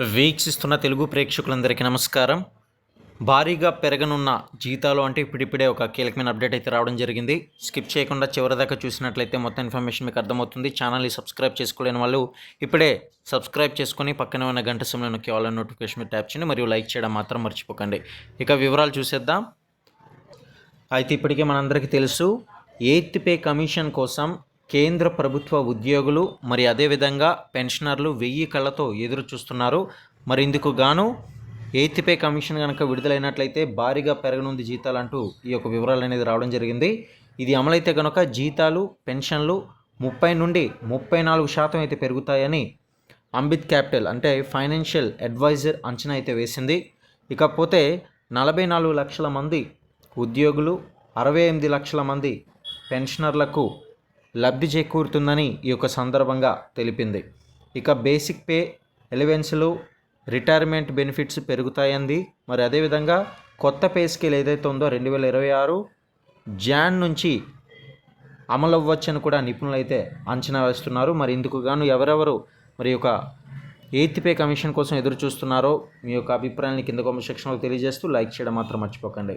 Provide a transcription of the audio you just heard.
వీక్షిస్తున్న తెలుగు ప్రేక్షకులందరికీ నమస్కారం. భారీగా పెరగనున్న జీతాలు అంటే ఇప్పుడిప్పుడే ఒక కీలకమైన అప్డేట్ అయితే రావడం జరిగింది. స్కిప్ చేయకుండా చివరిదాకా చూసినట్లయితే మొత్తం ఇన్ఫర్మేషన్ మీకు అర్థమవుతుంది. ఛానల్ని సబ్స్క్రైబ్ చేసుకోలేని వాళ్ళు ఇప్పుడే సబ్స్క్రైబ్ చేసుకుని పక్కనే ఉన్న గంట సమయంలో నొక్కి ఆల్ నోటిఫికేషన్ ట్యాప్ చేయండి. మరియు లైక్ చేయడం మాత్రం మర్చిపోకండి. ఇక వివరాలు చూసేద్దాం. అయితే ఇప్పటికే మనందరికీ తెలుసు ఎయిత్ పే కమిషన్ కోసం కేంద్ర ప్రభుత్వ ఉద్యోగులు మరి అదేవిధంగా పెన్షనర్లు వెయ్యి కళ్ళతో ఎదురు చూస్తున్నారు. మరి ఇందుకు గాను ఎయిత్ పే కమిషన్ కనుక విడుదలైనట్లయితే భారీగా పెరగనుంది జీతాలు అంటూ ఈ యొక్క వివరాలు అనేది రావడం జరిగింది. ఇది అమలైతే కనుక జీతాలు పెన్షన్లు ముప్పై నుండి ముప్పై నాలుగు శాతం అయితే పెరుగుతాయని అంబిత్ క్యాపిటల్ అంటే ఫైనాన్షియల్ అడ్వైజర్ అంచనా అయితే వేసింది. ఇకపోతే నలభై నాలుగు లక్షల మంది ఉద్యోగులు అరవై ఎనిమిది లక్షల మంది పెన్షనర్లకు లబ్ధి చేకూరుతుందని ఈ యొక్క సందర్భంగా తెలిపింది. ఇక బేసిక్ పే ఎలివెన్స్లు రిటైర్మెంట్ బెనిఫిట్స్ పెరుగుతాయంది. మరి అదేవిధంగా కొత్త పే స్కేల్ ఏదైతే ఉందో రెండు వేల ఇరవై ఆరు జాన్ నుంచి అమలు అవ్వచ్చని కూడా నిపుణులు అయితే అంచనా వేస్తున్నారు. మరి ఇందుకు గాను ఎవరెవరు మరి యొక్క ఎయిత్ పే కమిషన్ కోసం ఎదురు చూస్తున్నారో మీ యొక్క అభిప్రాయాన్ని కింద కామెంట్ సెక్షన్లో తెలియజేస్తూ లైక్ చేయడం మాత్రం మర్చిపోకండి.